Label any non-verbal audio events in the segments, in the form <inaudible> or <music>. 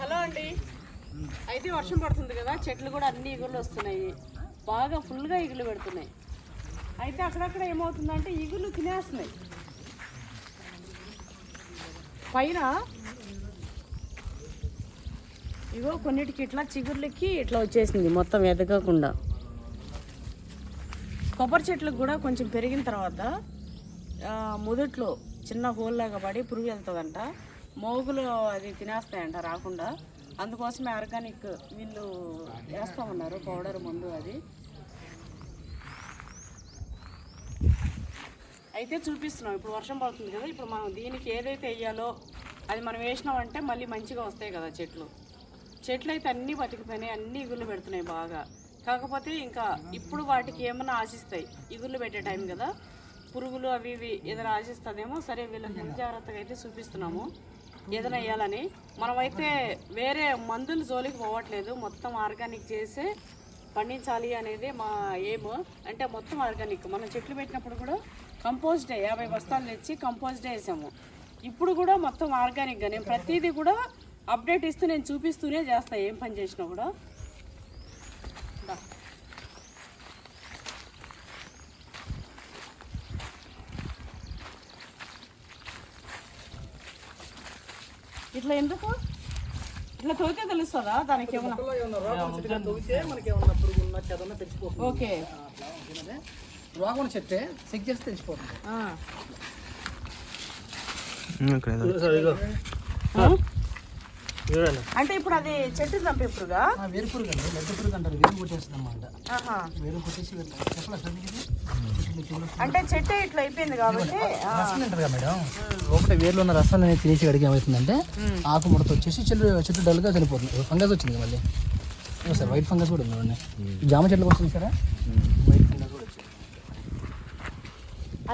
Hello అండి. అయితే వర్షం పడుతుంది కదా చెట్లు కూడా అన్ని ఈగుళ్ళు వస్తున్నాయి. బాగా ఫుల్గా ఈగులు పెడుతున్నాయి. అయితే అక్కడక్కడ ఏమవుతుందంటే ఈగులు తినేస్తున్నాయి. పైన ఇగో కొన్నిటికి ఇట్లా చిగుర్లకి ఇట్లా వచ్చేసింది మొత్తం ఎదగకుండా. కొబ్బరి చెట్లకు కూడా కొంచెం పెరిగిన తర్వాత మొదట్లో చిన్న హోల్ లాగా పడి పురుగు వెళ్తుందంట. మోగులు అది తినేస్తాయంట రాకుండా. అందుకోసమే ఆర్గానిక్ వీళ్ళు వేస్తామన్నారు పౌడర్ ముందు అది. అయితే చూపిస్తున్నాం ఇప్పుడు వర్షం పడుతుంది కదా ఇప్పుడు మనం దీనికి ఏదైతే వేయాలో అది మనం వేసినామంటే మళ్ళీ మంచిగా వస్తాయి కదా చెట్లు. చెట్లు అయితే అన్నీ బతికిపోయినాయి అన్ని ఇగుళ్ళు పెడుతున్నాయి బాగా. కాకపోతే ఇంకా ఇప్పుడు వాటికి ఏమన్నా ఆశిస్తాయి ఇగుళ్ళు పెట్టే టైం కదా. పురుగులు అవి ఇవి ఏదైనా ఆశిస్తుందేమో సరే వీళ్ళకి జాగ్రత్తగా అయితే చూపిస్తున్నాము. ఏదైనా వేయాలని. మనమైతే వేరే మందులు జోలికి పోవట్లేదు. మొత్తం ఆర్గానిక్ చేసే పండించాలి అనేది మా ఎయిమ్ అంటే మొత్తం ఆర్గానిక్. మనం చెట్లు పెట్టినప్పుడు కూడా కంపోస్టే యాభై బస్తాలు తెచ్చి కంపోస్టే వేసాము. ఇప్పుడు కూడా మొత్తం ఆర్గానిక్గా. నేను ప్రతిదీ కూడా అప్డేట్ ఇస్తూ నేను చూపిస్తూనే చేస్తాను ఏం పని చేసినా కూడా ఇట్లా ఎందుకు? ఇట్లా తోతే తెలుస్తుందా? దానికి ఏమన్నా ఓకే. రోగం చెట్టే చెక్ చేస్తే తెలిసిపోతుంది? అంటే ఇప్పుడు అది చెట్టు చంపేప్పుడుగా ఆ, వేరు పురుగు అండి. పురుగు అంటారు. వేరు కొట్టేస్తుంది అన్నమాట. ఆహా. వేరు కొట్టేసి అంటే చెట్టు ఇట్లా అయిపోయింది కాబట్టి. రసం తింటారు కదా మేడం? లోపల వేర్లో ఉన్న రసం అనేది తినేసి అడిగి ఏమవుతుందంటే ఆకు ముడత వచ్చేసి చెట్టు చెట్టు డల్గా చనిపోతుంది. ఫంగస్ వచ్చింది మళ్ళీ. సార్ వైట్ ఫంగస్ కూడా ఉంది జామ చెట్లు వచ్చింది సార్ వైట్ ఫంగస్ కూడా వచ్చింది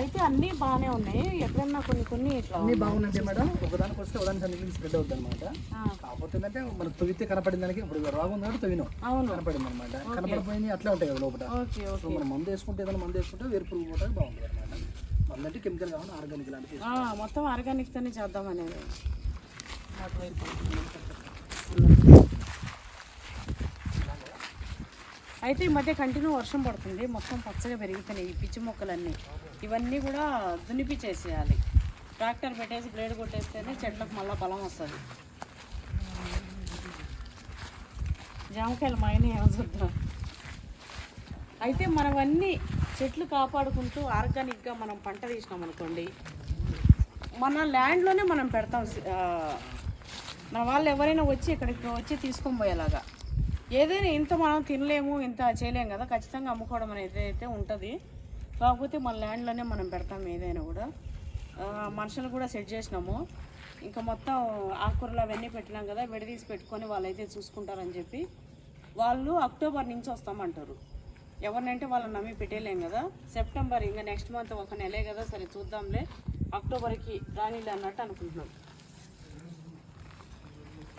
అయితే అన్ని బాగానే ఉన్నాయి. ఎక్కడన్నా కొన్ని కొన్ని ఇట్లా అన్నీ బాగున్నాయి మేడం. ఒకదానికి వస్తే ఒకదానికి స్ప్రెడ్ అవుతుంది అనమాట ఆ. కాకపోతే ఏంటంటే మనకు తొవితే కనపడిన దానికి ఇప్పుడు రోగం ఉంది కాబట్టి తొవినాం అవును. కనపడింది అనమాట కనపడిపోయింది అట్లే ఉంటాయి కదా లోపల. ఓకే సో మనం మందు వేసుకుంటే ఏదైనా మందు వేసుకుంటే వేరు పురుగు పోవడానికి బాగుంటుంది అనమాట మందు అంటే కెమికల్ కావాలి ఆర్గానిక్ లాంటివి ఆ, మొత్తం ఆర్గానిక్ తోనే చేద్దాం అనేది. అయితే ఈ మధ్య కంటిన్యూ వర్షం పడుతుంది. మొత్తం పచ్చగా పెరుగుతున్నాయి ఈ పిచ్చి మొక్కలన్నీ. ఇవన్నీ కూడా దున్నిపిచ్చేసేయాలి. ట్రాక్టర్ పెట్టేసి బ్లేడ్ కొట్టేస్తేనే చెట్లకు మళ్ళీ బలం వస్తుంది. జామకాయలు మైన ఏమో చూద్దాం. అయితే మనవన్నీ చెట్లు కాపాడుకుంటూ ఆర్గానిక్గా మనం పంట తీసినాం అనుకోండి మన ల్యాండ్లోనే మనం పెడతాం మన వాళ్ళు ఎవరైనా వచ్చి ఇక్కడికి వచ్చి తీసుకొని పోయేలాగా. ఏదైనా ఇంత మనం తినలేము ఇంత చేయలేము కదా ఖచ్చితంగా అమ్ముకోవడం అనేది అయితే ఉంటుంది. కాకపోతే మన ల్యాండ్లోనే మనం పెడతాం ఏదైనా కూడా. మనుషులు కూడా సెట్ చేసినాము. ఇంకా మొత్తం ఆకుకూరలు అవన్నీ పెట్టినాం కదా విడదీసి పెట్టుకొని వాళ్ళైతే చూసుకుంటారని చెప్పి. వాళ్ళు అక్టోబర్ నుంచి వస్తామంటారు. ఎవరినంటే వాళ్ళని నమ్మి పెట్టేయలేం కదా. సెప్టెంబర్ ఇంకా నెక్స్ట్ మంత్ ఒక నెలే కదా సరే చూద్దాంలే. అక్టోబర్కి రానిలే అన్నట్టు అనుకుంటున్నాం.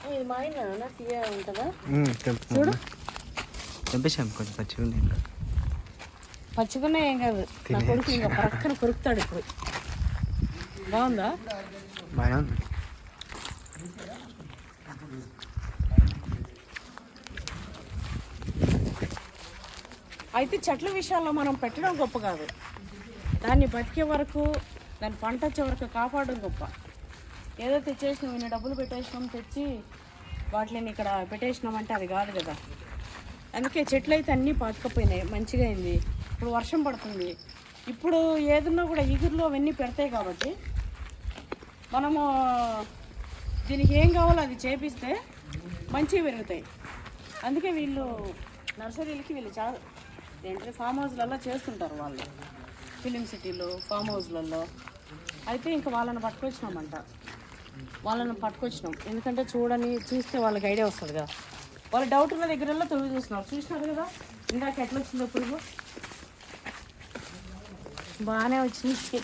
ఇది మా ఆయన తీయ ఉంటుందా? చూడు. తెంపేసాం కొంచెం పచ్చిగా ఉంది ఇంకా. పచ్చిగున్నా ఏం కాదు. నా కొడుకు ఇంకా పక్కన కొరుకుతాడు ఇప్పుడు. బాగుందా? బాగానే ఉంది. అయితే చెట్ల విషయాల్లో మనం పెట్టడం గొప్ప కాదు. దాన్ని బతికే వరకు దాని పంట వచ్చే వరకు కాపాడడం గొప్ప. ఏదో తెచ్చేసినాం ఇన్ని డబ్బులు పెట్టేసినాం తెచ్చి వాటిని ఇక్కడ పెట్టేసినాం అంటే అది కాదు కదా. అందుకే చెట్లు అయితే అన్నీ పాతుకపోయినాయి మంచిగా అయింది. ఇప్పుడు వర్షం పడుతుంది. ఇప్పుడు ఏదున్నా కూడా ఇగురులో అవన్నీ పెడతాయి కాబట్టి మనము దీనికి ఏం కావాలో అది చేపిస్తే మంచిగా పెరుగుతాయి. అందుకే వీళ్ళు నర్సరీలకి వీళ్ళు చాలా ఏంటంటే ఫామ్ హౌస్లలో చేస్తుంటారు వాళ్ళు. ఫిలిం సిటీలో ఫామ్ హౌస్లలో అయితే ఇంకా వాళ్ళని పట్టుకొచ్చినామంట. వాళ్ళని పట్టుకొచ్చినాం. ఎందుకంటే చూడని చూస్తే వాళ్ళకి ఐడియా వస్తుంది కదా. వాళ్ళ డౌట్ ఉన్న దగ్గరలో తొలి చూస్తున్నారు. చూసినారు కదా? ఇందాక ఎట్లా వచ్చిందో పురుగు? బాగానే వచ్చింది.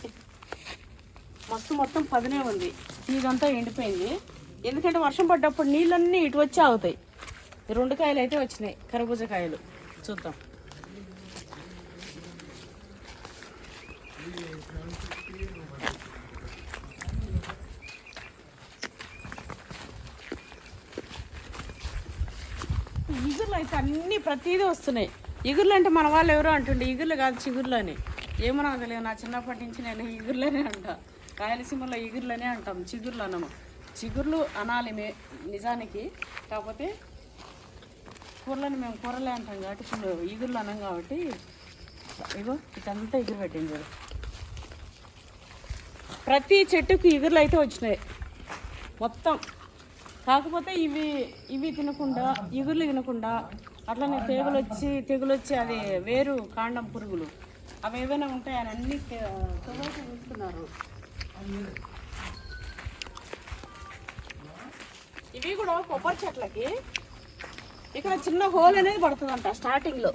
మస్తు మొత్తం పదినే ఉంది. ఇదంతా ఎండిపోయింది. ఎందుకంటే వర్షం పడ్డప్పుడు నీళ్ళన్నీ ఇటు వచ్చి ఆగుతాయి. రెండు కాయలు అయితే వచ్చినాయి. కర్బూజ కాయలు. చూద్దాం ఇగుర్లు అయితే అన్ని ప్రతిదీ వస్తున్నాయి. ఇగుర్లు అంటే మన వాళ్ళు ఎవరో అంటుండే ఇగుర్లు కాదు చిగుర్లు అని. ఏమో నాకు తెలియదు నా చిన్నప్పటి నుంచి నేను ఇగుర్లనే అంటా. రాయలసీమలో ఇగుర్లనే అంటాం చిగుర్లు అనము. చిగుర్లు అనాలి మే నిజానికి. కాకపోతే కూరలని మేము కూరలే అంటాం కాబట్టి ఇప్పుడు ఇగుర్లు అనం కాబట్టి. ఇగో ఇదంతా ఎగురు పెట్టింది చూడు. ప్రతి చెట్టుకు ఇగుర్లు అయితే వచ్చినాయి. మొత్తం. కాకపోతే ఇవి ఇవి తినకుండా ఇగుర్లు తినకుండా అట్లనే తెగులు వచ్చి తెగులు వచ్చి అది వేరు కాండం పురుగులు. అవి ఏవైనా ఉంటాయి అని అన్ని తొలగి చూస్తున్నారు ఇవి కూడా కొబ్బరి చెట్లకి ఇక్కడ చిన్న హోల్ అనేది పడుతుందంట స్టార్టింగ్లో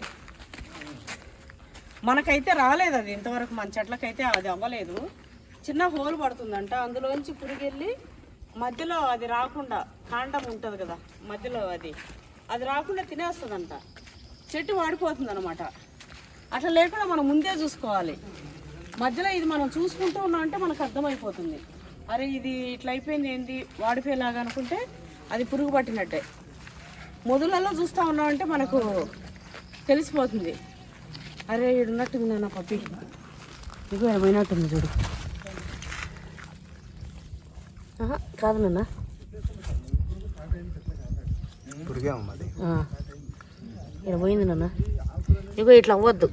మనకైతే రాలేదు అది ఇంతవరకు మన చెట్లకైతే అది అవ్వలేదు. చిన్న హోల్ పడుతుందంట అందులోంచి పురుగెళ్ళి మధ్యలో అది రాకుండా కాండం ఉంటుంది కదా మధ్యలో అది. అది రాకుండా తినేస్తుందంట. చెట్టు వాడిపోతుంది అనమాట అట్లా లేకుండా మనం ముందే చూసుకోవాలి. మధ్యలో ఇది మనం చూసుకుంటూ ఉన్నాం అంటే మనకు అర్థమైపోతుంది. అరే ఇది ఇట్లా అయిపోయింది ఏంది? వాడిపోయేలాగా అనుకుంటే అది పురుగు పట్టినట్టే. మొదలలో చూస్తూ ఉన్నామంటే మనకు తెలిసిపోతుంది. అరే ఇడున్నట్టుంది నాన్న పప్పి. ఇదిగో పోయినట్టుంది చూడు. కాదు నాన్న ఇక్కడ పోయింది నాన్న. ఇగో ఇట్లా అవ్వద్దు.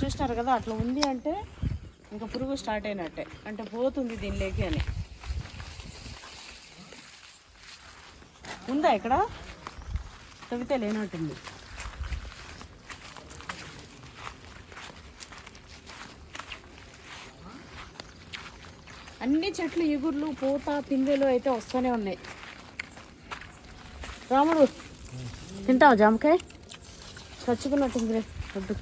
చూసినారు కదా అట్లా ఉంది అంటే ఇంకా పురుగు స్టార్ట్ అయినట్టే. అంటే పోతుంది దీనిలోకి అని. ఉందా ఇక్కడ? తవ్వితే లేనట్టుంది. అన్ని చెట్లు ఎగుర్లు పూత పిందెలు అయితే వస్తూనే ఉన్నాయి. రాముడు తింటావా జామకాయ? చచ్చుకున్నట్టుంది వద్దు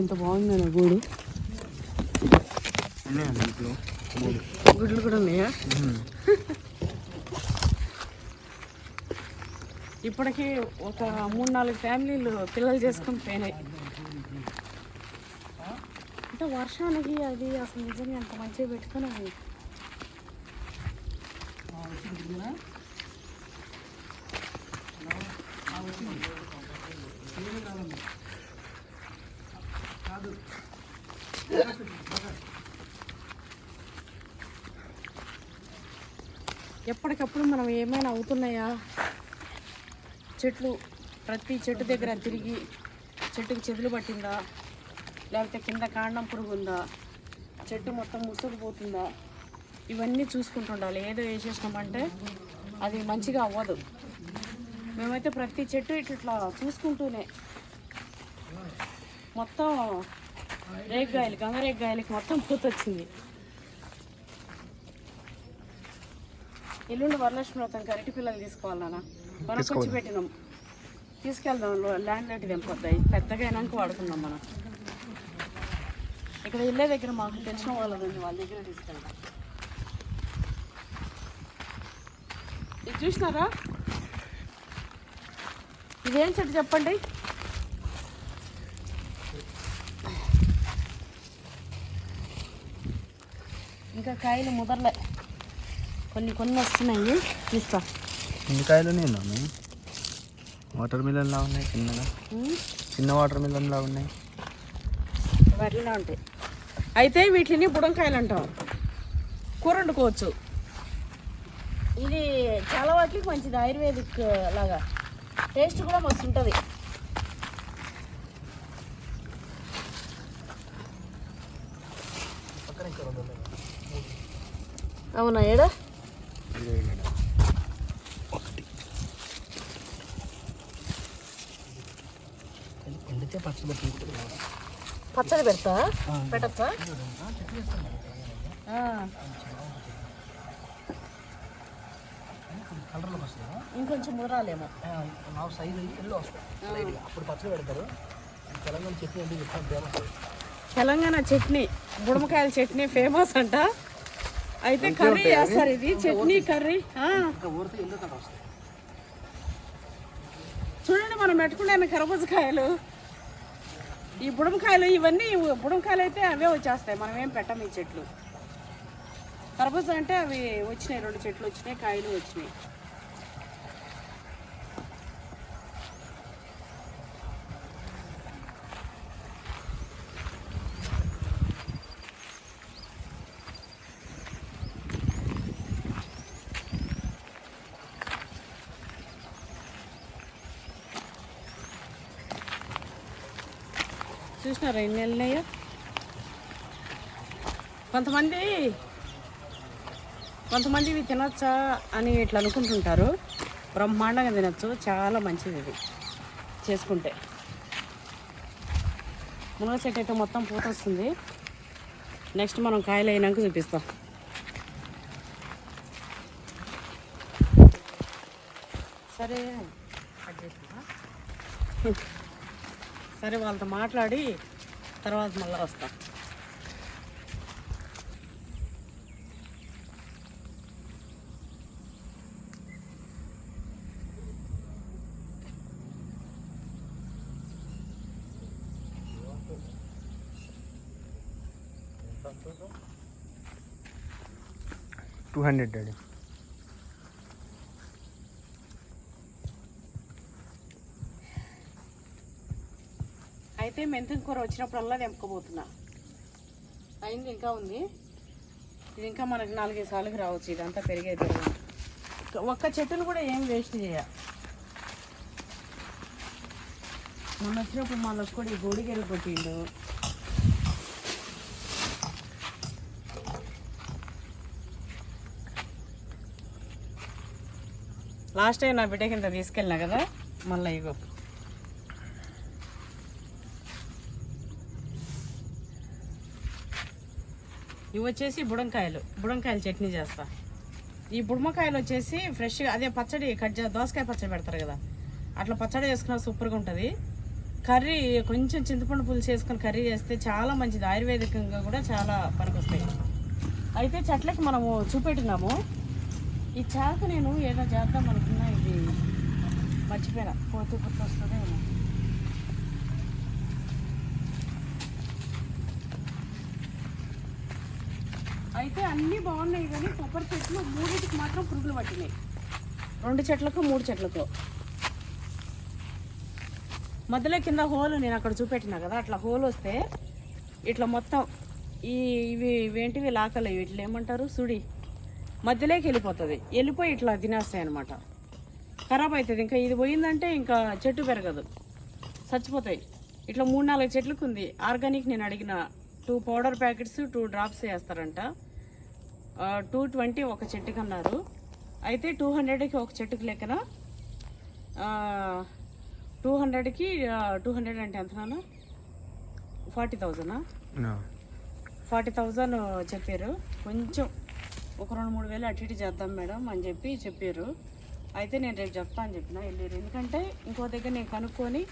ఎంత బాగుందన్న గూడు. గుడ్లు కూడా ఉన్నాయా? ఇప్పటికీ ఒక మూడు నాలుగు ఫ్యామిలీలు పిల్లలు చేసుకొని పోయినాయి అంటే వర్షానికి అది అసలు నిజంగా అంత మంచిగా పెట్టుకుని ఎప్పటికప్పుడు మనం ఏమైనా అవుతున్నాయా? చెట్లు ప్రతి చెట్టు దగ్గర తిరిగి చెట్టుకి చెదులు పట్టిందా? లేకపోతే కింద కాండం పురుగు ఉందా చెట్టు మొత్తం ముసుగుపోతుందా? ఇవన్నీ చూసుకుంటుండాలి. ఏదో వేసేసినామంటే అది మంచిగా అవ్వదు. మేమైతే ప్రతి చెట్టు ఇట్లా చూసుకుంటూనే మొత్తం రేగ్గాయలు గంగరేగ్గాయలకి మొత్తం పూత వచ్చింది ఎల్లుండి వరలక్ష్మి వ్రతం అరటి పిల్లలు తీసుకోవాలన్నా నాన్న కొనకొచ్చి పెట్టినాం తీసుకెళ్దాం ల్యాండ్ లైట్ తెంపొద్దాయి. పెద్దగా అయినాక వాడుకుందాం మనం. ఇక్కడ ఇల్లే దగ్గర మాకు తెలిసిన వాళ్ళదండి వాళ్ళ దగ్గర తీసుకెళ్దాం. ఇది చూసినారా? ఇదేం చెట్టు చెప్పండి? ఇంకా కాయలు ముదర్లే. కొన్ని కొన్ని వస్తున్నాయి. తీస్తా ఎన్ని ఉన్నాము వాటర్ మిలన్ లా ఉన్నాయి చిన్నగా. చిన్న వాటర్ మిలన్ లా ఉన్నాయి. వాటిలో ఉంటాయి. అయితే వీటిని బుడంకాయలు అంటాం. కూర వండుకోవచ్చు. ఇది చాలా వాటికి మంచిది. ఆయుర్వేదిక్ లాగా. టేస్ట్ కూడా మస్తు ఉంటుంది. అవునా ఏడా? పచ్చడి పెడతా పెట్టచ్చా? ఇంకొంచెం మురాలేమో. నా సైజ్ ఎల్లో వస్తాయి లైట్గా అప్పుడు పచ్చడి పెడతారు. తెలంగాణ చట్నీ అంటే చెప్తాను ఫేమస్ తెలంగాణ చట్నీ బుడమకాయల చట్నీ ఫేమస్ అంట. అయితే కర్రీ చేస్తారు ఇది చట్నీ కర్రీ. చూడండి మనం పెట్టుకునే కరబూజకాయలు ఈ బుడంకాయలు ఇవన్నీ బుడంకాయలు అయితే అవే వచ్చేస్తాయి. మనం ఏం పెట్టం ఈ చెట్లు. కర్బూజ అంటే అవి వచ్చినాయి రెండు చెట్లు వచ్చినాయి కాయలు వచ్చినాయి. చూసినారా ఎన్ని వెళ్ళినాయో కొంతమంది కొంతమంది ఇవి తినొచ్చా అని ఇట్లా అనుకుంటుంటారు. బ్రహ్మాండంగా తినొచ్చు. చాలా మంచిది ఇది చేసుకుంటే. మునగ చెట్టు అయితే మొత్తం పూత వస్తుంది. నెక్స్ట్ మనం కాయలు అయినాక చూపిస్తాం. సరే? <laughs> సరే వాళ్ళతో మాట్లాడి తర్వాత మళ్ళీ వస్తా. టూ హండ్రెడ్ డాడీ అయితే మెంతం కూర వచ్చినప్పుడల్లా తెంపుకోబోతున్నా. అయింది ఇంకా ఉంది. ఇది ఇంకా మనకి నాలుగైదు సార్లకి రావచ్చు ఇదంతా పెరిగేది ఒక్క చెట్టును కూడా ఏం వేస్ట్ చేయ. మొన్న వచ్చినప్పుడు మన కూడా ఈ గోడిగెలు కొట్టిండు. లాస్ట్ టైం నా బిడ్డ కింద తీసుకెళ్ళినా కదా మళ్ళీ ఇగో ఇవి వచ్చేసి బుడంకాయలు. బుడంకాయలు చట్నీ చేస్తా. ఈ బుడమకాయలు వచ్చేసి ఫ్రెష్గా అదే పచ్చడి కట్ చే దోసకాయ పచ్చడి పెడతారు కదా. అట్లా పచ్చడి చేసుకున్న సూపర్గా ఉంటుంది. కర్రీ కొంచెం చింతపండు పులుసు వేసుకొని కర్రీ చేస్తే చాలా మంచిది. ఆయుర్వేదికంగా కూడా చాలా పనికొస్తాయి. అయితే చెట్లకి మనము చూపెట్టినాము. ఈ చాకు నేను ఏదో చేద్దాం అనుకున్నా ఇది మర్చిపోయినా. పోతే గుర్తు అయితే అన్నీ బాగున్నాయి కానీ కొబ్బరి చెట్లు మూడింటికి మాత్రం పురుగులు పట్టినాయి. రెండు చెట్లకు మూడు చెట్లకు. మధ్యలో కింద హోల్ నేను అక్కడ చూపెట్టినా కదా అట్లా హోల్ వస్తే ఇట్లా మొత్తం ఈ ఇవి ఇవేంటివి లాకలు ఇట్లా ఏమంటారు సుడి? మధ్యలోకి వెళ్ళిపోతుంది. వెళ్ళిపోయి ఇట్లా తినేస్తాయి అనమాట ఖరాబ్ అవుతుంది ఇంకా ఇది పోయిందంటే ఇంకా చెట్టు పెరగదు. చచ్చిపోతాయి. ఇట్లా మూడు నాలుగు చెట్లకు ఉంది. ఆర్గానిక్ నేను అడిగిన two powder packets two drops వేస్తారంట. Two twenty ఒక చెట్టుకి అన్నారు. అయితే టూ హండ్రెడ్కి ఒక చెట్టుకి లెక్కన టూ హండ్రెడ్కి టూ హండ్రెడ్ అంటే ఎంత ఫార్టీ థౌజండా ఫార్టీ థౌజండ్ చెప్పారు. కొంచెం ఒక రెండు మూడు వేలు అటు ఇటు చేద్దాం మేడం అని చెప్పి చెప్పారు. అయితే నేను రేపు చెప్తా అని చెప్పిన వెళ్ళారు. ఎందుకంటే ఇంకో దగ్గర నేను కనుక్కొని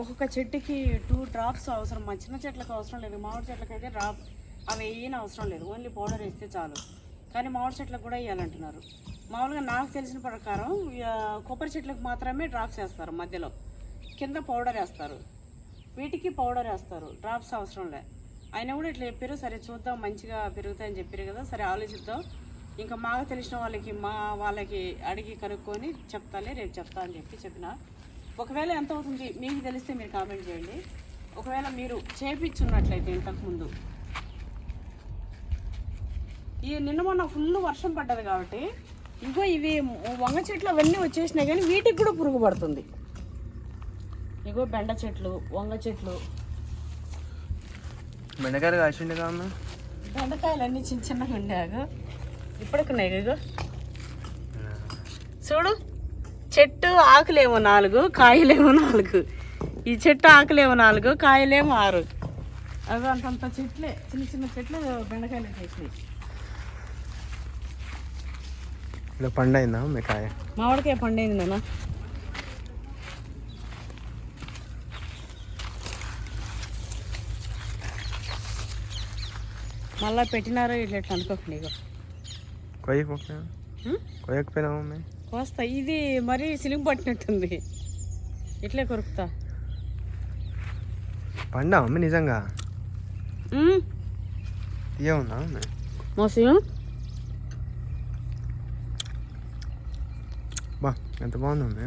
ఒక్కొక్క చెట్టుకి టూ డ్రాప్స్ అవసరం. మా చిన్న చెట్లకు అవసరం లేదు. మామిడి చెట్లకి అయితే డ్రాప్ అవి వేయని అవసరం లేదు. ఓన్లీ పౌడర్ వేస్తే చాలు. కానీ మామిడి చెట్లకు కూడా వేయాలంటున్నారు. మామూలుగా నాకు తెలిసిన ప్రకారం కొబ్బరి చెట్లకు మాత్రమే డ్రాప్స్ వేస్తారు మధ్యలో. కింద పౌడర్ వేస్తారు. వీటికి పౌడర్ వేస్తారు. డ్రాప్స్ అవసరం లే. అయినా కూడా ఇట్లా చెప్పారు సరే చూద్దాం మంచిగా పెరుగుతాయని చెప్పారు కదా సరే ఆలోచిద్దాం. ఇంకా మాకు తెలిసిన వాళ్ళకి మా వాళ్ళకి అడిగి కనుక్కొని చెప్తాలే రేపు చెప్తా అని చెప్పి చెప్పిన. ఒకవేళ ఎంత అవుతుంది మీకు తెలిస్తే మీరు కామెంట్ చేయండి. ఒకవేళ మీరు చేపించున్నట్లయితే ఇంతకుముందు ఈ నిన్న మొన్న ఫుల్ వర్షం పడ్డది కాబట్టి ఇంకో ఇవి వంగ చెట్లు అవన్నీ వచ్చేసినాయి కానీ వీటికి కూడా పురుగు పడుతుంది. ఇగో బెండ చెట్లు వంగ చెట్లు. బెండకాయలు కాసిండే అమ్మ. బెండకాయలు అన్నీ చిన్న చిన్నగా ఉండాగు ఇప్పటికున్నాయి ఇగో. చూడు చెట్టు ఆకులేమో నాలుగు కాయలేమో నాలుగు. ఈ చెట్టు ఆకులేమో నాలుగు కాయలేమో ఆరు. అవి అంతంత చెట్లే చిన్న చిన్న చెట్లు బెండకాయలు చేసినాయి ఇలా పండు అయిందా మీ కాయ? మామిడికాయ పండైంది నాన్న. మళ్ళా పెట్టినారో ఇట్లా ఇట్లా అనుకోకండి ఇగో. కొయ్యకపోయినా? కొయ్యకపోయినా మమ్మీ? కోస్తా. ఇది మరీ సిలింగ్ పట్టినట్టుంది. ఇట్లే కొరుకుతా. పండా మమ్మీ నిజంగా. ఏముందా మమ్మీ? మోసం బా ఎంత బాగుంది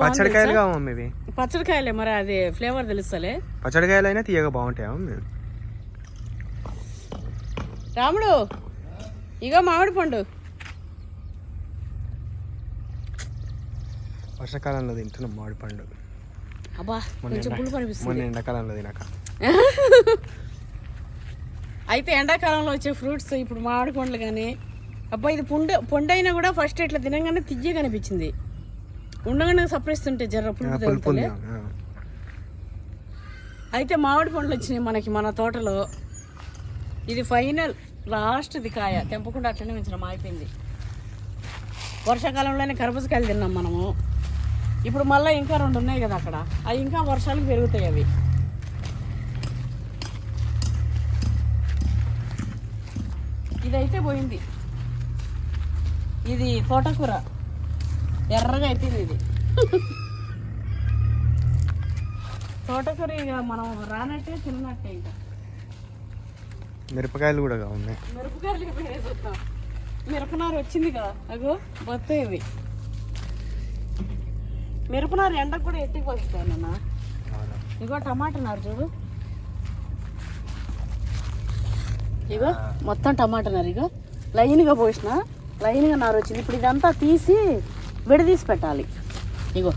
పచ్చడికాయలు తెలుసా? కావు మమ్మీ ఇవి? పచ్చడికాయలే మరి అది ఫ్లేవర్ తెలుస్తలే. పచ్చడికాయలు అయినా తీయగా బాగుంటాయా మమ్మీ రాముడు ఇగో మామిడి పండు. వర్షాకాలంలో తింటున్నాం మామిడి పండు. అబ్బా కొంచెం పులుపు అనిపిస్తుంది. మొన్న ఎండాకాలంలో తినక. <laughs> అయితే ఎండాకాలంలో వచ్చే ఫ్రూట్స్ ఇప్పుడు మామిడి పండ్లు కానీ అబ్బా ఇది పుండు పొండు అయినా కూడా ఫస్ట్ ఇట్లా తినగానే తియ్య కనిపించింది. ఉండగానే సపరిస్తుంటే జర్ర పులుపు ఆ. అయితే మామిడి పండ్లు వచ్చినాయి మనకి మన తోటలో. ఇది ఫైనల్ లాస్ట్ది కాయ. తెంపకుండా అట్లనే ఉంచిన అయిపోయింది వర్షాకాలంలోనే కర్బూజకాయలు తిన్నాం మనము. ఇప్పుడు మళ్ళీ ఇంకా రెండు ఉన్నాయి కదా అక్కడ. అవి ఇంకా వర్షాలకు పెరుగుతాయి అవి. ఇదైతే పోయింది. ఇది తోటకూర. ఎర్రగా అయిపోయింది ఇది. తోటకూర ఇక మనం రానట్టే తిన్నట్టే ఇంకా. మిరపకాయలు కూడా ఉన్నాయి? మిరపకాయలు చూద్దాం మిరపనారు వచ్చింది కదా అగో బత్తాయి ఇవి. మిరపనారు ఎండకు కూడా ఎత్తికి వస్తాయి నాన్న ఇగో టమాటా నారు చూడు. ఇగో మొత్తం టమాటా నారు ఇగో. లైన్గా పోసిన. లైన్గా నారు వచ్చింది ఇప్పుడు ఇదంతా తీసి విడదీసి పెట్టాలి. ఇగో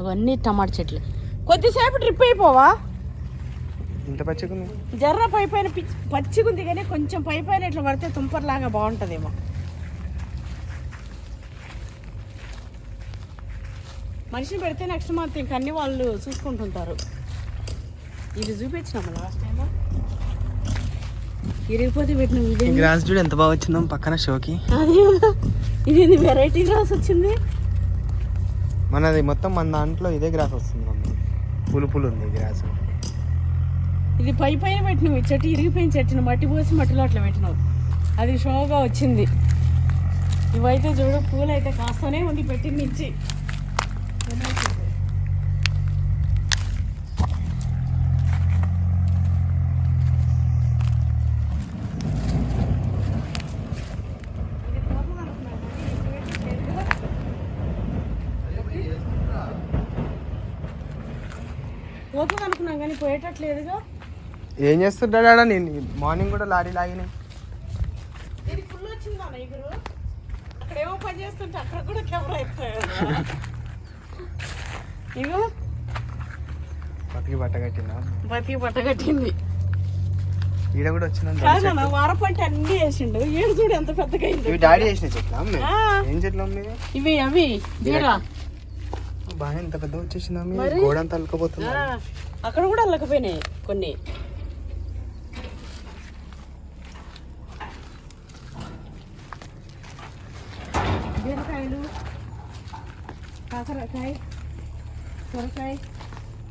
అవన్నీ టమాటా చెట్లు. కొద్దిసేపు ట్రిప్ అయిపోవా? ఇంత పచ్చిగా ఉంది జర్ర పై పైన పిచ్చి- పచ్చిగుంది కానీ కొంచెం పై పైన ఇట్లా పడితే తుంపర్లాగా బాగుంటుందేమో. మనిషిని పెడితే నెక్స్ట్ మంత్ ఇంక అన్ని వాళ్ళు చూసుకుంటుంటారు. ఇది చూపించినాము లాస్ట్ టైం ఇరిగిపోతే పెట్టిన గ్రాస్ చూడు ఎంత బాగా వచ్చిందో పక్కన షోకి. ఇదేంది వెరైటీ గ్రాస్ వచ్చింది. మనది మొత్తం మన దాంట్లో ఇదే గ్రాస్ వస్తుంది పులు పులు ఉంది గ్రాస్ ఇది పై పైన పెట్టినవి చెట్టు ఇరిగిపోయిన చెట్టుని మట్టి పోసి మట్టిలో అట్లా పెట్టినావు అది షోగా వచ్చింది. ఇవైతే చూడు పూలు అయితే కాస్తూనే ఉంది పెట్టిన నుంచి పోతుంది అనుకున్నాం కానీ పోయేటట్లేదుగా. ఏం చేస్తుంటాడా నేను మార్నింగ్ కూడా లారీ లాగినాయి ఇది ఫుల్ వచ్చిందా నైగురు అక్కడ ఏమో పని చేస్తుంటే అక్కడ కూడా కెమెరా ఎత్తాడు ఇగో. బతికి బట్ట కట్టిందా? బతికి పట్ట కట్టింది. ఈడ కూడా కాదన్న వారపంట అన్ని వేసిండు. ఏడు చూడు ఎంత పెద్దగా అయింది. ఇవి డాడీ చేసిన చెట్ల. ఏం చెట్లు అమ్మే? ఇవి అవి. జీరా బాగా ఎంత పెద్ద వచ్చేసింది అమ్మే? మరి? అక్కడ కూడా అల్లకపోయినాయి కొన్ని. బీరకాయలు కాకరకాయ సొరకాయ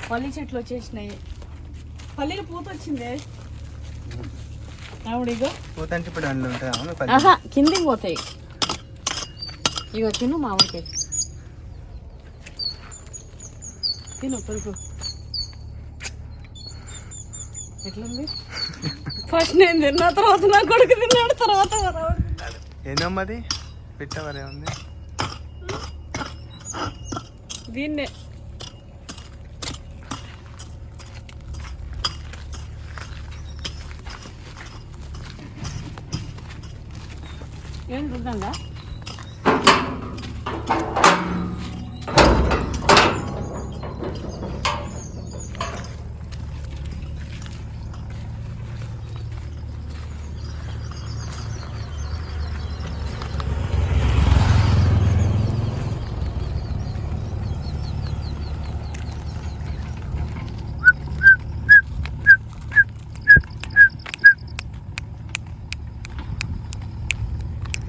పల్లి చెట్లు వచ్చేసినాయి. పల్లీలు పూత వచ్చిందే ఆవిడిగో ఇప్పుడు అందులో ఆహా కిందికి పోతాయి. ఇగో తిను మామిడికాయ తిను పులుపు ఎట్లుంది? ఫస్ట్ నేను తిన్న తర్వాత నా కొడుకు తిన్నాడు తర్వాత. ఏందమ్మది పెట్టవరే ఉంది. దీన్నే. ఏం చూద్దాంగా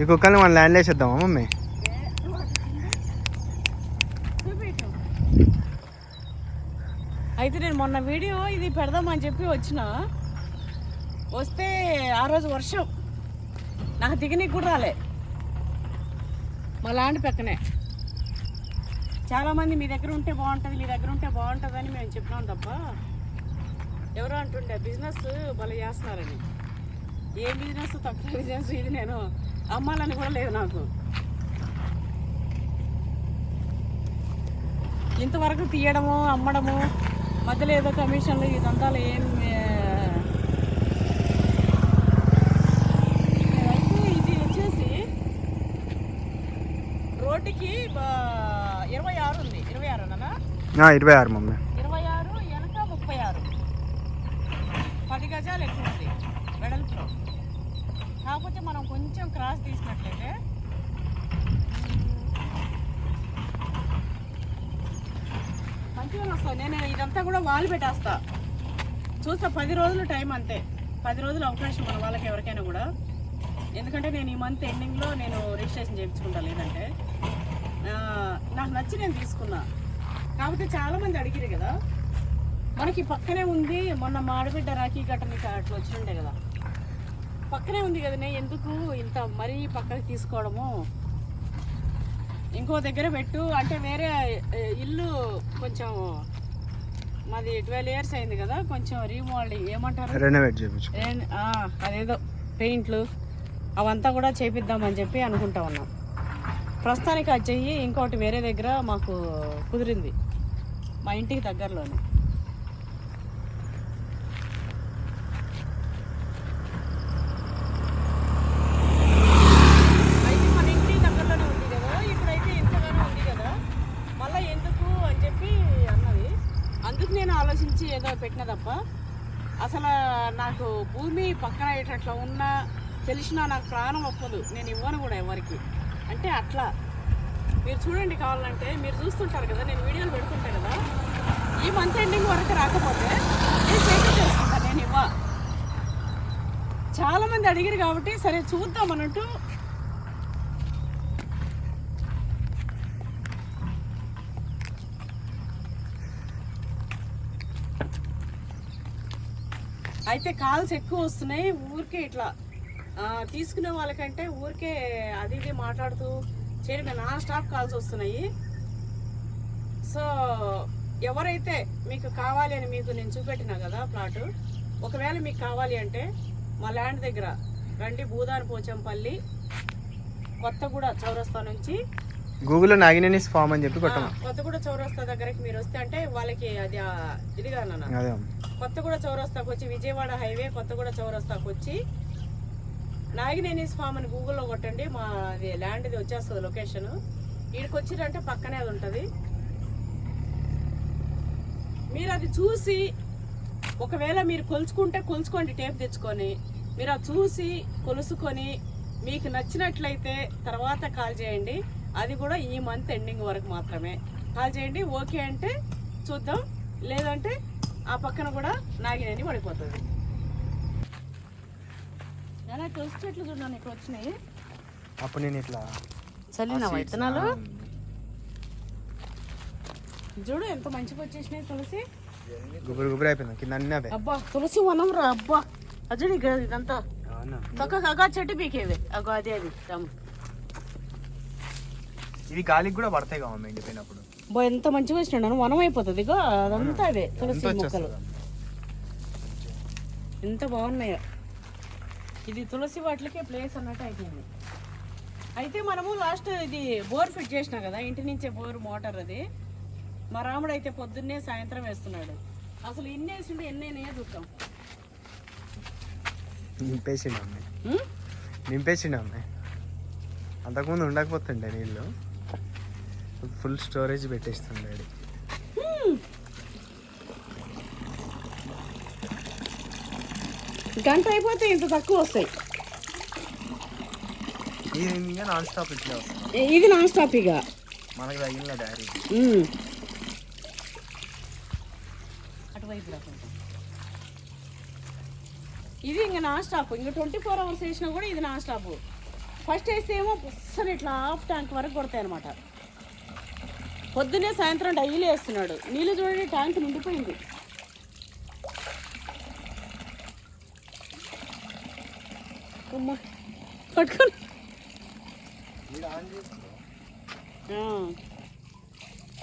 ఈ కుక్కల్ని మనం ల్యాండ్ వేసేద్దామా మమ్మీ? అయితే నేను మొన్న వీడియో ఇది పెడదామని చెప్పి వచ్చిన. వస్తే ఆ రోజు వర్షం. నాకు దిగనీకి కూడా రాలే. మా లాంటి పక్కనే. చాలామంది మీ దగ్గర ఉంటే బాగుంటుంది మీ దగ్గర ఉంటే బాగుంటుందని మేము చెప్పినాం తప్ప. ఎవరో అంటుండే బిజినెస్ భలే చేస్తున్నారని. ఏ బిజినెస్ తక్కువ బిజినెస్ ఇది నేను. అమ్మాలని కూడా లేదు నాకు. ఇంతవరకు తీయడము అమ్మడము మధ్యలో ఏదో కమిషన్లు ఇదంతా ఏం ఇది వచ్చేసి రోడ్డుకి ఇరవై ఆరు ఉంది. ఇరవై ఆరు అన్నా ఇరవై ఆరు మమ్మీ ఇరవై ఆరు వెనక ముప్పై ఆరు పది గజాలు ఎక్కువ ఉంది వెడల్పులో కాకపోతే మనం కొంచెం క్రాస్ తీసినట్లయితే మంచిగా వస్తుంది నేను ఇదంతా కూడా వాళ్ళు పెట్టేస్తా చూస్తా పది రోజులు టైం అంతే. పది రోజులు అవకాశం మన వాళ్ళకి ఎవరికైనా కూడా. ఎందుకంటే నేను ఈ మంత్ ఎండింగ్లో నేను రిజిస్ట్రేషన్ చేయించుకుంటా లేదంటే. నాకు నచ్చి నేను తీసుకున్నా. కాకపోతే చాలామంది అడిగిరు కదా. మనకి పక్కనే ఉంది మొన్న మాడబిడ్డ రాఖీ ఘటన అట్లా వచ్చిండే కదా. పక్కనే ఉంది కదా నేను ఎందుకు ఇంత మరీ పక్కన తీసుకోవడము? ఇంకో దగ్గర పెట్టు అంటే వేరే ఇల్లు కొంచెం మాది ట్వెల్వ్ ఇయర్స్ అయింది కదా కొంచెం రీమోడలింగ్ ఏమంటారు? రెనోవేట్ చేయించు అదేదో పెయింట్లు అవంతా కూడా చేపిద్దామని చెప్పి అనుకుంటా ఉన్నాం. ప్రస్తుతానికి అది చెయ్యి ఇంకోటి వేరే దగ్గర మాకు కుదిరింది మా ఇంటికి దగ్గరలోనే అయితే మన ఇంటికి దగ్గరలోనే ఉంది కదా ఇప్పుడైతే ఇంతగానో ఉంది కదా మళ్ళీ ఎందుకు అని చెప్పి అన్నది అందుకు నేను ఆలోచించి ఏదో పెట్టిన తప్ప అసలు నాకు భూమి పక్కన ఇట్లా ఉన్నా తెలిసినా నాకు ప్రాణం ఒప్పదు. నేను ఇవ్వను కూడా ఎవరికి. అంటే అట్లా. మీరు చూడండి కావాలంటే మీరు చూస్తుంటారు కదా నేను వీడియోలు పెడుతుంటాను కదా. ఈ మంత్ ఎండింగ్ వరకు రాకపోతే నేను నేను ఇవ్వ. చాలా మంది అడిగారు కాబట్టి సరే చూద్దాం అన్నట్టు అయితే కాల్స్ ఎక్కువ వస్తున్నాయి. ఊరికే ఇట్లా తీసుకునే వాళ్ళకంటే ఊరికే అది ఇది మాట్లాడుతూ చేయడం నా స్టాప్ కాల్స్ వస్తున్నాయి. సో ఎవరైతే మీకు కావాలి అని మీకు నేను చూపెట్టినా కదా ప్లాట్ ఒకవేళ మీకు కావాలి అంటే మా ల్యాండ్ దగ్గర రండి భూదాన్ పోచంపల్లి కొత్తగూడ చౌరస్తా నుంచి. గూగుల్లో ఫామ్ అని చెప్పి కొట్టమా కొత్తగూడ చౌరస్తా దగ్గరికి మీరు వస్తే అంటే వాళ్ళకి అది ఆ, ఇది కాదు నాన్న అదే కొత్తగూడ చౌరస్తాకు వచ్చి విజయవాడ హైవే కొత్తగూడ చౌరస్తాకు వచ్చి నాగినేనిస్ ఫామ్ అని గూగుల్లో కొట్టండి మా అది వచ్చేస్తుంది లొకేషన్ వీడికి వచ్చిరంటే పక్కనే అది ఉంటుంది. మీరు అది చూసి ఒకవేళ మీరు కొలుచుకుంటే కొలుచుకోండి టేప్ తెచ్చుకొని. మీరు అది చూసి కొలుసుకొని మీకు నచ్చినట్లయితే తర్వాత కాల్ చేయండి. అది కూడా ఈ మంత్ ఎండింగ్ వరకు మాత్రమే. కాల్ చేయండి ఓకే అంటే చూద్దాం. లేదంటే ఆ పక్కన కూడా నాగినేని పడిపోతుంది. ఎలా తులసి చెట్లు చూడండి ఇక్కడ వచ్చినాయి? అప్పుడు నేను ఇట్లా చల్లిన విత్తనాలు చూడు ఎంత మంచిగా వచ్చేసినాయి తులసి. గుబురు గుబురు అయిపోయింది కింద అన్నీ అవే. అబ్బా తులసి వనం రా అబ్బా. అజడి ఇదంతా. అవునా? పక్క అగా చెట్టు పీకేవి. అగో అదే అది. ఇవి గాలికి కూడా పడతాయి కదా మమ్మీ ఎండిపోయినప్పుడు. బా ఎంత మంచిగా వచ్చినాడు వనం అయిపోతుంది ఇగో అదంతా అవే తులసి ఎంత మొక్కలు. ఎంత బాగున్నాయో. ఇది తులసి వాటికే ప్లేస్ అన్నట్టు అయిపోయింది. అయితే మనము లాస్ట్ ఇది బోర్ ఫిట్ చేసినా కదా ఇంటి నుంచే బోర్ మోటార్ అది. మా రాముడు అయితే పొద్దున్నే సాయంత్రం వేస్తున్నాడు. అసలు ఇన్ని వేసిండే ఎన్ని అయినాయో చూద్దాం. నింపేసిండు అమ్మాయి? నింపేసిండు అమ్మాయి అంతకుముందు ఉండకపోతుండే నీళ్ళు. ఫుల్ స్టోరేజ్ పెట్టేస్తుండే డాడీ. గంట అయిపోతే ఇంత తక్కువ వస్తాయి. ఇది ఇంకా నాన్ స్టాప్ ఇట్లే ఇది నాన్ స్టాప్ ఇక. మనకి తగిలిన డాడీ. అటువైపు. ఇది ఇంకా నాన్ స్టాప్ ఇంకా ట్వంటీ ఫోర్ అవర్స్ వేసినా కూడా ఇది నాన్ స్టాప్ ఫస్ట్ వేస్తే ఏమో పుස්සని ఇట్లా హాఫ్ ట్యాంక్ వరకు కొడతాయి అనమాట పొద్దున్నే సాయంత్రం డైలీ వేస్తున్నాడు. నీళ్ళు చూడండి ట్యాంక్ నిండిపోయింది. పట్టుకొని.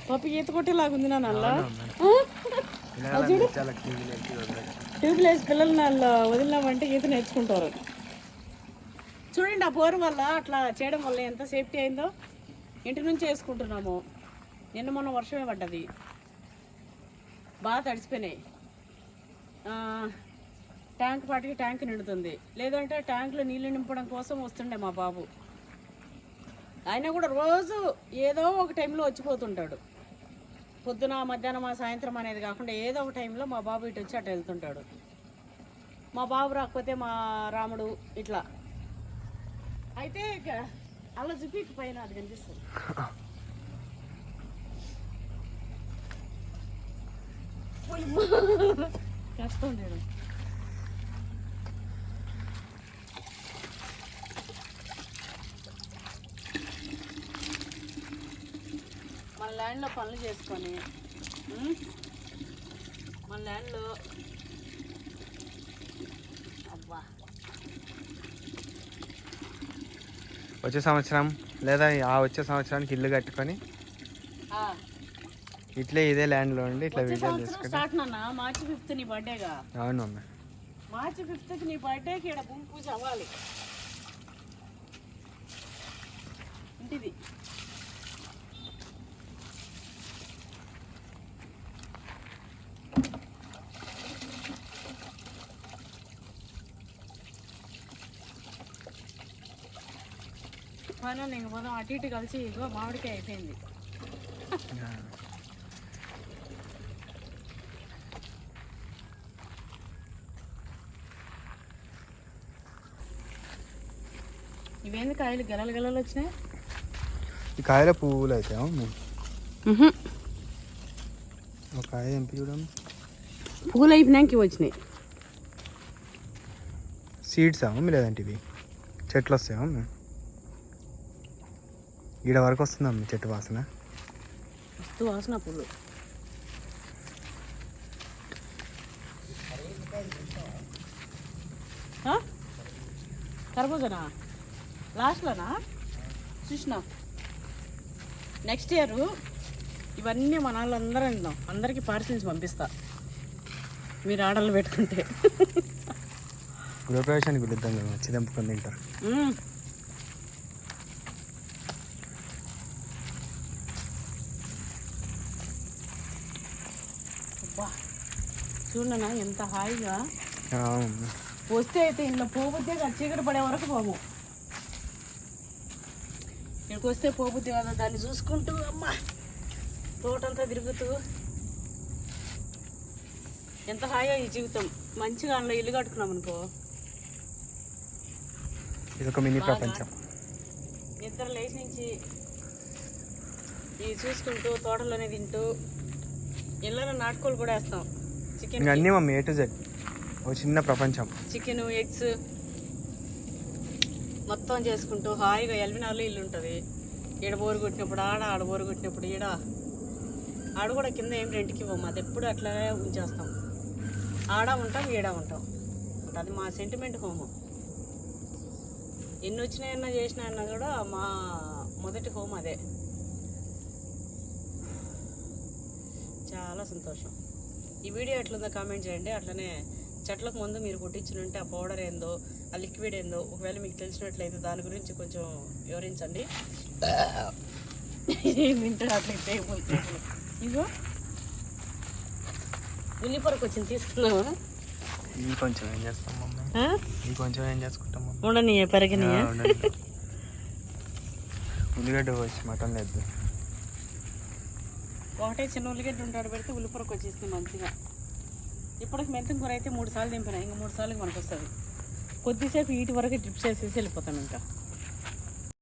పప్పు ఈత కొట్టేలాగుంది నా నల్ల వదిలేసి. ట్యూబ్లెస్ పిల్లలు నల్ల వదిలినామంటే ఈత నేర్చుకుంటారు. చూడండి ఆ బోర్ వల్ల అట్లా చేయడం వల్ల ఎంత సేఫ్టీ అయిందో ఇంటి నుంచి వేసుకుంటున్నాము. నిన్న మొన్న వర్షమే పడ్డది. బాగా తడిసిపోయినాయి. ట్యాంక్ పాటికి ట్యాంక్ నిండుతుంది. లేదంటే ట్యాంకులో నీళ్ళు నింపడం కోసం వస్తుండే మా బాబు. ఆయన కూడా రోజు ఏదో ఒక టైంలో వచ్చిపోతుంటాడు. పొద్దున మధ్యాహ్నం సాయంత్రం అనేది కాకుండా ఏదో ఒక టైంలో మా బాబు ఇటు వచ్చి అటు వెళ్తుంటాడు. మా బాబు రాకపోతే మా రాముడు ఇట్లా. అయితే ఇక అలా చూపి పైన అది కనిపిస్తుంది. <laughs> కష్టం నేను. మన ల్యాండ్లో పనులు చేసుకొని మన ల్యాండ్లో అబ్బా. వచ్చే సంవత్సరం లేదా ఆ వచ్చే సంవత్సరానికి ఇల్లు కట్టుకొని ఇట్లే ఇదే ల్యాండ్లో ఉండి ఇట్లా సంవత్సరం చేసుకుంటే. స్టార్ట్ నాన్న. మార్చి ఫిఫ్త్ నీ బర్త్డేగా అవును మమ్మీ మార్చి ఫిఫ్త్కి నీ బర్త్డేకి ఇక్కడ భూమి పూజ అవ్వాలి. ఇంటిది ఫైనల్ ఇంక పోదాం. అటు ఇటు కలిసి ఇగో మామిడికాయ అయిపోయింది. ఇవేంది కాయలు? గెలలు గెలలు వచ్చినాయి? ఈ కాయల పువ్వులు అయితే ఒక కాయ ఎంపి చూడము పూలు అయిపోయినాక వచ్చినాయి. సీడ్స్ అమ్మ లేదంటే ఇవి. చెట్లు వస్తాయా? ఈడ వరకు వస్తుందమ్మ చెట్టు వాసన? మస్తు వాసన ఆ? కర్బూజనా? లాస్ట్లోనా? చూసిన నెక్స్ట్ ఇయర్ ఇవన్నీ మన వాళ్ళందరం తిందాం అందరికీ పార్సిల్స్ పంపిస్తా. మీరు ఆర్డర్లు పెట్టుకుంటే. గృహప్రవేశానికి పిలుద్దాం కదా వచ్చి తెంపుకొని తింటారు చూడనా ఎంత హాయిగా. వస్తే అయితే ఇంట్లో పోబుద్దే చీకటి పడే వరకు పోము ఇక్కడికి వస్తే పోబుద్ది కదా. దాన్ని చూసుకుంటూ అమ్మ తోటంతా తిరుగుతూ. ఎంత హాయిగా ఈ జీవితం. మంచిగా అందులో ఇల్లు కట్టుకున్నాం అనుకో. ఇది ఒక మినీ ప్రపంచం. నిద్ర లేచి నుంచి ఇవి చూసుకుంటూ తోటలోనే తింటూ ఇళ్ళలో నాటుకోలు కూడా వేస్తాం. చికెన్ అన్నీ మమ్మీ ఏ టు జెడ్ ఒక చిన్న ప్రపంచం. చికెన్ ఎగ్స్ మొత్తం చేసుకుంటూ హాయిగా ఎల్వినాల్లో ఇల్లు ఉంటుంది. ఈడ బోరు కొట్టినప్పుడు ఆడ ఆడ బోరు కొట్టినప్పుడు ఈడ. ఆడ కూడా కింద ఏం రెంట్కి ఇవ్వము. అది ఎప్పుడు అట్లానే ఉంచేస్తాం. ఆడ ఉంటాం ఈడ ఉంటాం. అది మా సెంటిమెంట్ హోమ్. ఎన్ని వచ్చినాయన్నా చేసినాయన్నా కూడా మా మొదటి హోమ్ అదే. చాలా సంతోషం. ఈ వీడియో ఎట్లుందో కామెంట్ చేయండి. అట్లనే చెట్లకు ముందు మీరు కొట్టించినుంటే ఆ పౌడర్ ఏందో ఆ లిక్విడ్ ఏందో ఒకవేళ మీకు తెలిసినట్లయితే దాని గురించి కొంచెం వివరించండి. టేబుల్ ఇగో. ఉల్లిపొరకు వచ్చింది తీసుకున్నావా కొంచెం ఏం చేస్తాం కొంచెం ఏం చేసుకుంటాం ఉండని పెరగని. ఉల్లిగడ్డ వచ్చి మటన్ లేదు ఒకటే చిన్న ఉల్లిగడ్డ ఉంటాడు పెడితే ఉల్లిపొరకు వచ్చేసింది మంచిగా. ఇప్పటికి మెంతం కూర అయితే మూడు సార్లు దింపిన ఇంకా మూడు సార్లు మనకు వస్తుంది కొద్దిసేపు వీటి వరకు డ్రిప్ వేసేసి వెళ్ళిపోతాం ఇంకా.